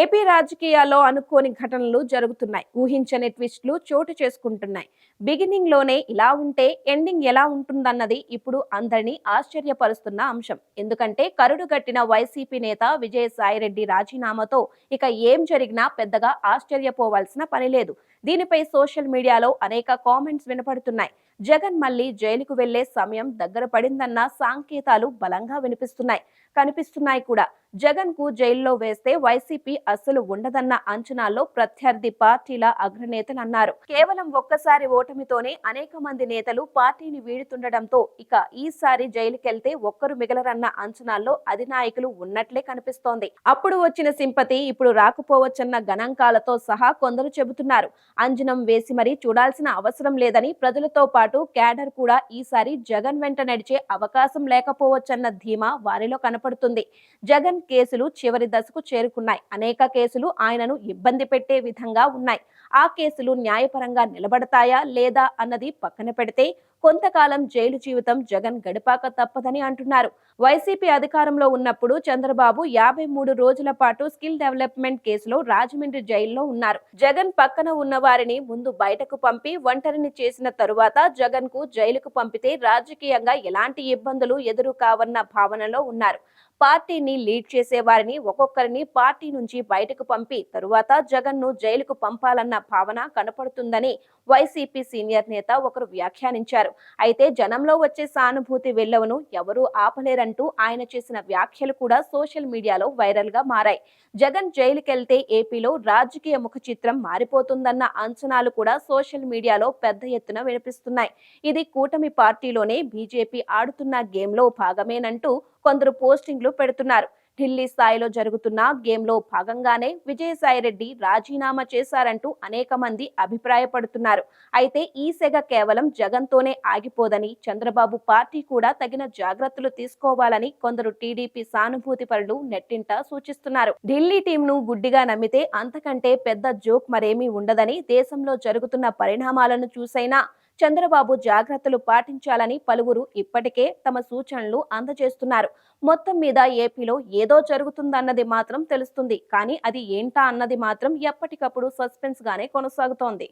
AP రాజకీయాల్లో అనుకోని ఘటనలు జరుగుతున్నాయి. ఊహించని ట్విస్టులు చోటు చేసుకుంటున్నాయి. బిగినింగ్లోనే ఇలా ఉంటే ఎండింగ్ ఎలా ఉంటుందన్నది ఇప్పుడు అందరినీ ఆశ్చర్యపరుస్తున్న అంశం. ఎందుకంటే కరుడు గట్టిన వైసీపీ నేత విజయసాయిరెడ్డి రాజీనామాతో ఇక ఏం జరిగినా పెద్దగా ఆశ్చర్యపోవాల్సిన పని లేదు. దీనిపై సోషల్ మీడియాలో అనేక కామెంట్స్ వినపడుతున్నాయి. జగన్ మళ్ళీ జైలుకు వెళ్ళే సమయం దగ్గర పడిందన్న సాంకేతాలు బలంగా వినిపిస్తున్నాయి. కనిపిస్తున్నాయి కూడా. జగన్కు జైల్లో వేస్తే వైసీపీ అస్సలు ఉండదన్న అంచనాల్లో ప్రత్యర్థి పార్టీల అగ్రనేతలు అన్నారు. కేవలం ఒక్కసారి ఓటమితోనే అనేక మంది నేతలు పార్టీని వీడుతుండటంతో ఇక ఈసారి జైలుకెళ్తే ఒక్కరు మిగలరన్న అంచనాల్లో అధినాయకులు ఉన్నట్లే కనిపిస్తోంది. అప్పుడు వచ్చిన సింపతి ఇప్పుడు రాకపోవచ్చన్న గణాంకాలతో సహా కొందరు చెబుతున్నారు. అంజనం వేసి మరీ చూడాల్సిన అవసరం లేదని ప్రజలతో పాటు క్యాడర్ కూడా ఈసారి జగన్ వెంట నడిచే అవకాశం లేకపోవచ్చన్న ధీమా వారిలో కనపడుతుంది. జగన్ కేసులు చివరి దశకు చేరుకున్నాయి. అనేక కేసులు ఆయనను ఇబ్బంది పెట్టే విధంగా ఉన్నాయి. ఆ కేసులు న్యాయపరంగా నిలబడతాయా లేదా అన్నది పక్కన పెడితే కొంతకాలం జైలు జీవితం జగన్ గడిపాక తప్పదని అంటున్నారు. వైసీపీ అధికారంలో ఉన్నప్పుడు చంద్రబాబు యాభై మూడు రోజుల పాటు స్కిల్ డెవలప్మెంట్ కేసులో రాజమండ్రి జైల్లో ఉన్నారు. జగన్ పక్కన ఉన్న వారిని ముందు బయటకు పంపి ఒంటరిని చేసిన తరువాత జగన్కు జైలుకు పంపితే రాజకీయంగా ఎలాంటి ఇబ్బందులు ఎదురు కావన్న భావనలో ఉన్నారు. పార్టీని లీడ్ చేసే వారిని ఒక్కొక్కరిని పార్టీ నుంచి బయటకు పంపి తరువాత జగన్ను జైలుకు పంపాలన్న భావన కనపడుతుందని వైసీపీ సీనియర్ నేత ఒకరు వ్యాఖ్యానించారు. అయితే జనంలో వచ్చే సానుభూతి వెల్లవను ఎవరూ ఆపలేరంటూ ఆయన చేసిన వ్యాఖ్యలు కూడా సోషల్ మీడియాలో వైరల్గా మారాయి. జగన్ జైలుకెళ్తే ఏపీలో రాజకీయ ముఖ చిత్రం మారిపోతుందన్న అంచనాలు కూడా సోషల్ మీడియాలో పెద్ద ఎత్తున వినిపిస్తున్నాయి. ఇది కూటమి పార్టీలోనే బీజేపీ ఆడుతున్న గేమ్లో భాగమేనంటూ కొందరు పోస్టింగ్లు పెడుతున్నారు. ఢిల్లీ స్థాయిలో జరుగుతున్న గేమ్లో భాగంగానే విజయసాయిరెడ్డి రాజీనామా చేశారంటూ అనేక మంది అభిప్రాయపడుతున్నారు. అయితే ఈ సెగ కేవలం జగన్తోనే ఆగిపోదని చంద్రబాబు పార్టీ కూడా తగిన జాగ్రత్తలు తీసుకోవాలని కొందరు టీడీపీ సానుభూతి పరులు నెట్టింట సూచిస్తున్నారు. ఢిల్లీ టీంను గుడ్డిగా నమ్మితే అంతకంటే పెద్ద జోక్ మరేమీ ఉండదని దేశంలో జరుగుతున్న పరిణామాలను చూసైనా చంద్రబాబు జాగ్రత్తలు పాటించాలని పలువురు ఇప్పటికే తమ సూచనలు అందజేస్తున్నారు. మొత్తం మీద ఏపీలో ఏదో జరుగుతుందన్నది మాత్రం తెలుస్తుంది. కానీ అది ఏంటా అన్నది మాత్రం ఎప్పటికప్పుడు సస్పెన్స్ గానే కొనసాగుతోంది.